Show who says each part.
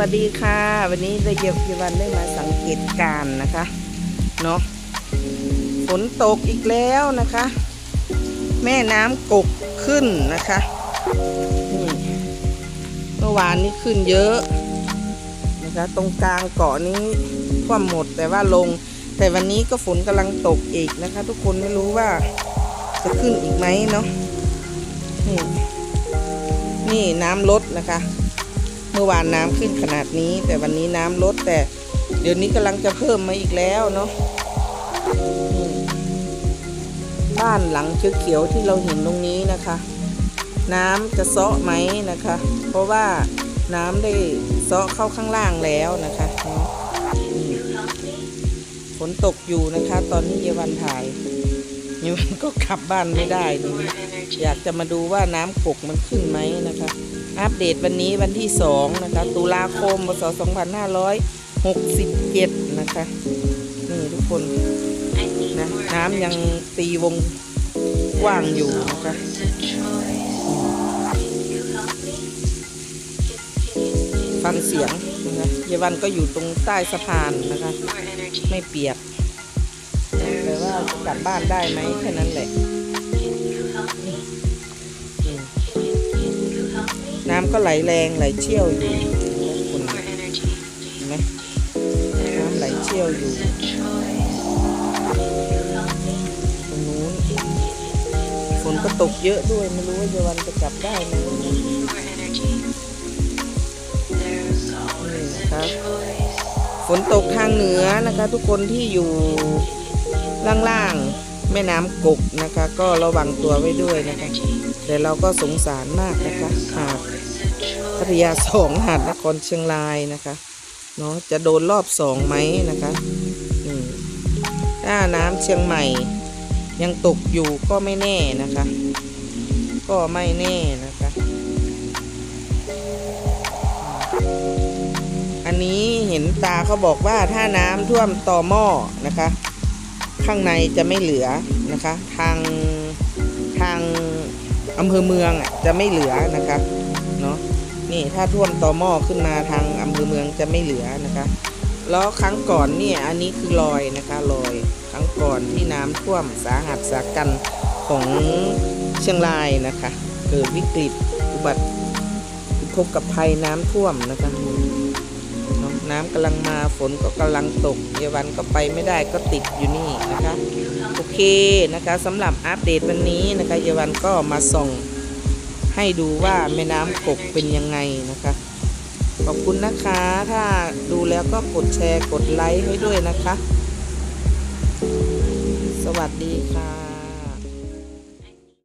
Speaker 1: วัสดีค่ะ วันนี้ได้เยียบยวันได้มาสังเกตการนะคะเนาะฝนตกอีกแล้วนะคะ แม่น้ำกกขึ้นนะคะนี่เมื่อวานนี้ขึ้นเยอะนะคะ ตรงกลางเกาะนี้ท่วมหมดแต่ว่าลง แต่วันนี้ก็ฝนกำลังตกอีกนะคะ ทุกคนไม่รู้ว่าจะขึ้นอีกไหมเนาะนี่นี่น้ำลดนะคะ มื่อวานน้ำขึ้นขนาดนี้ แต่วันนี้น้ำลดแต่ เดี๋ยวนี้กำลังจะเพิ่มมาอีกแล้วเนาะบ้านหลังเขียวๆที่เราเห็นตรงนี้นะคะ น้ำจะเซาะไหมนะคะ เพราะว่าน้ำได้เซาะเข้าข้างล่างแล้วนะคะฝนตกอยู่นะคะ ตอนนี้เยาวันถ่ายเยาวันก็กลับบ้านไม่ได้นี่อยากจะมาดูว่าน้ำกกมันขึ้นไหมนะคะ อัปเดตวันนี้วันที่2นะคะตุลาคมพศ2567 นะคะ นี่ทุกคนนะน้ำยังตีวงกว้างอยู่นะคะฟังเสียงนะคะเยาวันก็อยู่ตรงใต้สะพานนะคะ ไม่เปียกแต่ว่ากลับบ้านได้ไหมแค่นั้นแหละ น้ำก็ไหลแรงไหลเชี่ยวอยู่คุณเห็นไหมน้ำไหลเชี่ยวอยู่ตรงนู้นฝนก็ตกเยอะด้วยไม่รู้ว่าเยาวันจะกลับได้ไหมนี่นะคะฝนตกทางเหนือนะคะ ทุกคนที่อยู่ล่างๆ แม่น้ำกกนะคะ ก็ระวังตัวไว้ด้วยนะคะ แต่เราก็สงสารมากนะคะหาดพัทยาสองหาดนครเชียงรายนะคะเนาะจะโดนรอบสองไหมนะคะถ้าน้ำเชียงใหม่ ยังตกอยู่ก็ไม่แน่นะคะ ก็ไม่แน่นะคะ อันนี้เห็นตาเขาบอกว่าถ้าน้ำท่วมต่อหม้อนะคะ ข้างในจะไม่เหลือนะคะ ทางทางอำเภอเมืองอะจะไม่เหลือนะคะเนาะนี่ถ้าท่วมต่อหม้อขึ้นมาทางอำเภอเมืองจะไม่เหลือนะคะแล้วครั้งก่อนเนี่ยอันนี้คือรอยนะคะรอยครั้งก่อนที่น้ำท่วมสาหัสสากันของเชียงรายนะคะ เกิดวิกฤตอุบัติอุทกภัยน้ำท่วมนะคะ น้ำกำลังมาฝนก็กำลังตกเยาวันก็ไปไม่ได้ก็ติดอยู่นี่นะคะโอเคนะคะสำหรับอัปเดตวันนี้นะคะเยาวันก็มาส่องให้ดูว่าแม่น้ำกกเป็นยังไงนะคะขอบคุณนะคะ ถ้าดูแล้วก็กดแชร์กดไลค์ให้ด้วยนะคะ สวัสดีค่ะ